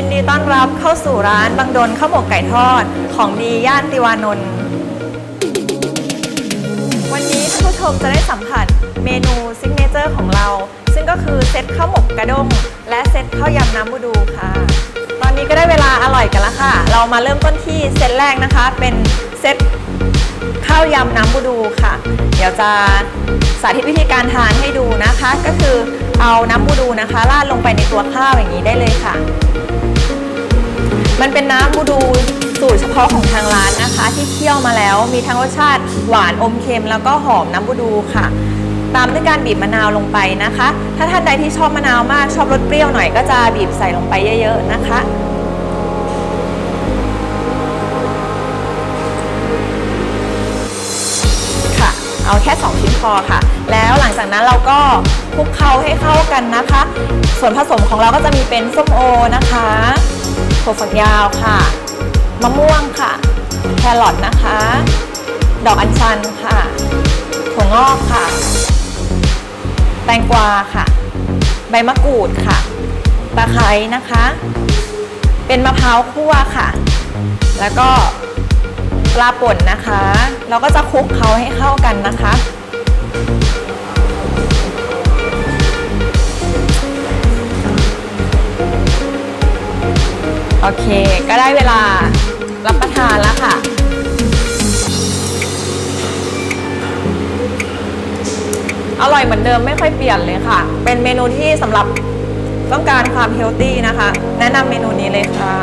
ยินดีต้อนรับเข้าสู่ร้านบางดนข้าวหมกไก่ทอด ของดีย่านติวานนท์วันนี้ท่านผู้ชมจะได้สัมผัสเมนูซิกเนเจอร์ของเรา ซึ่งก็คือเซตข้าวหมกกระด้งและเซตข้าวยำน้ำบูดูค่ะ ตอนนี้ก็ได้เวลาอร่อยกันแล้วค่ะ เรามาเริ่มต้นที่เซตแรกนะคะ เป็นเซตข้าวยำน้ำบูดูค่ะ เดี๋ยวจะสาธิตวิธีการทานให้ดูนะคะ ก็คือเอาน้ำบูดูนะคะราดลงไปในตัวข้าวอย่างาะของทางร้านนะคะ ที่เคี่ยวมาแล้วมีทั้งรสชาติหวานอมเค็มแล้วก็หอมน้ำบูดูค่ะ ตามด้วยการบีบมะนาวลงไปนะคะ ถ้าท่านใดที่ชอบมะนาวมากชอบรสเปรี้ยวหน่อยก็จะบีบใส่ลงไปเยอะ ๆ นะคะค่ะเอาแค่ 2 ชิ้นพอค่ะ แล้วหลังจากนั้นเราก็คลุกเคล้าให้เข้ากันนะคะ ส่วนผสมของเราก็จะมีเป็นส้มโอนะคะถั่วฝักยาวค่ะ มะม่วงค่ะ แครอทนะคะ ดอกอัญชันค่ะถั่วงอกค่ะ แตงกวาค่ะ ใบมะกรูดค่ะตะไคร้นะคะ เป็นมะพร้าวคั่วค่ะ แล้วก็ปลาป่นนะคะ เราก็จะคลุกเขาให้เข้ากันนะคะ โอเค ก็ได้เวลารับประทานแล้วค่ะ อร่อยเหมือนเดิมไม่ค่อยเปลี่ยนเลยค่ะ เป็นเมนูที่สำหรับต้องการความเฮลตี้นะคะ แนะนำเมนูนี้เลยค่ะ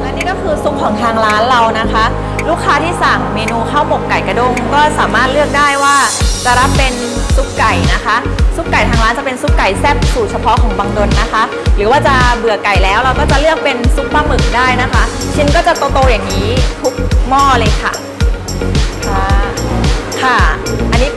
และนี่ก็คือซุปของทางร้านเรานะคะ ลูกค้าที่สั่งเมนูข้าวหมกไก่กระด้งก็สามารถเลือกได้ว่า จะรับเป็นซุปไก่นะคะ ซุปไก่ทางร้านจะเป็นซุปไก่แซ่บสูตรเฉพาะของบางดนนะคะ หรือว่าจะเบื่อไก่แล้วเราก็จะเลือกเป็นซุปปลาหมึกได้นะคะ ชิ้นก็จะโตๆอย่างนี้ทุกหม้อเลยค่ะค่ะ อันนี้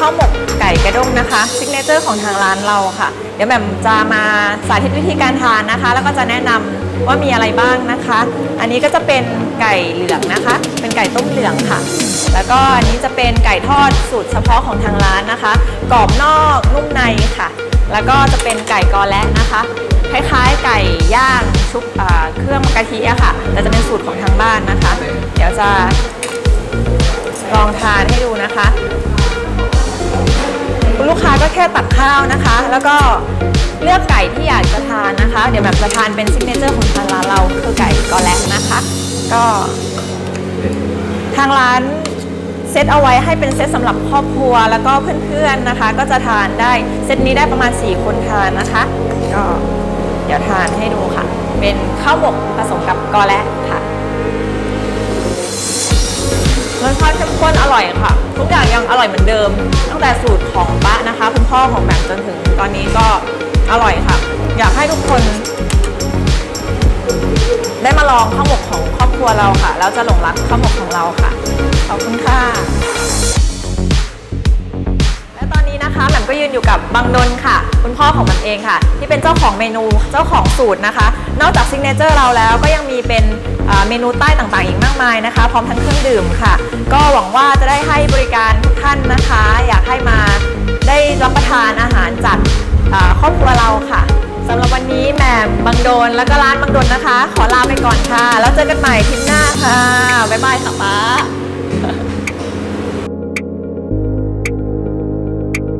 ข้าวหมกไก่กระด้งนะคะซิกเนเจอร์ของทางร้านเราค่ะ เดี๋ยวแหม่มจะมาสาธิตวิธีการทานนะคะ แล้วก็จะแนะนำว่ามีอะไรบ้างนะคะ อันนี้ก็จะเป็นไก่เหลืองนะคะ เป็นไก่ต้มเหลืองค่ะ แล้วก็อันนี้จะเป็นไก่ทอดสูตรเฉพาะของทางร้านนะคะ กรอบนอกนุ่มในค่ะ แล้วก็จะเป็นไก่กอและนะคะคล้ายๆไก่ย่างชุบเครื่องกะทิอะค่ะแต่จะเป็นสูตรของทางบ้านนะคะ เดี๋ยวจะ แค่ตักข้าวนะคะ แล้วก็เลือกไก่ที่อยากจะทานนะคะ เดี๋ยวแบบจะทานเป็นซิกเนเจอร์ของทางร้านเราคือไก่กอแลกนะคะ ก็ทางร้านเซตเอาไว้ให้เป็นเซตสำหรับครอบครัวแล้วก็เพื่อนๆนะคะ ก็จะทานได้เซตนี้ได้ประมาณ 4 คนทานนะคะ ก็เดี๋ยวทานให้ดูค่ะ เป็นข้าวหมกผสมกับกอแลค่ะรสชาติเข้มข้นอร่อยค่ะ ทุกอย่างยังอร่อยเหมือนเดิม ตั้งแต่สูตรของป้านะคะ คุณพ่อของแหม่มจนถึงตอนนี้ก็อร่อยค่ะ อยากให้ทุกคน ได้มาลองข้าวหมกของครอบครัวเราค่ะ แล้วจะหลงรักข้าวหมกของเราค่ะ ขอบคุณค่ะ นะคะแหม่มก็ยืนอยู่กับบังดนค่ะ คุณพ่อของม่มเองค่ะ ที่เป็นเจ้าของเมนูเจ้าของสูตรนะคะ นอกจากซิกเนเจอร์เราแล้วก็ยังมีเป็นเมนูใต้ต่างๆ อีกมากมายนะคะ พร้อมทั้งเครื่องดื่มค่ะ ก็หวังว่าจะได้ให้บริการทุกท่านนะคะ อยากให้มาได้รับประทานอาหารจากครอบครัวเราค่ะสำหรับวันนี้แหม่มบังโดนแล้วก็ร้านบังโดนนะคะ ขอลาไปก่อนค่ะ แล้วเจอกันใหม่ทริปหน้า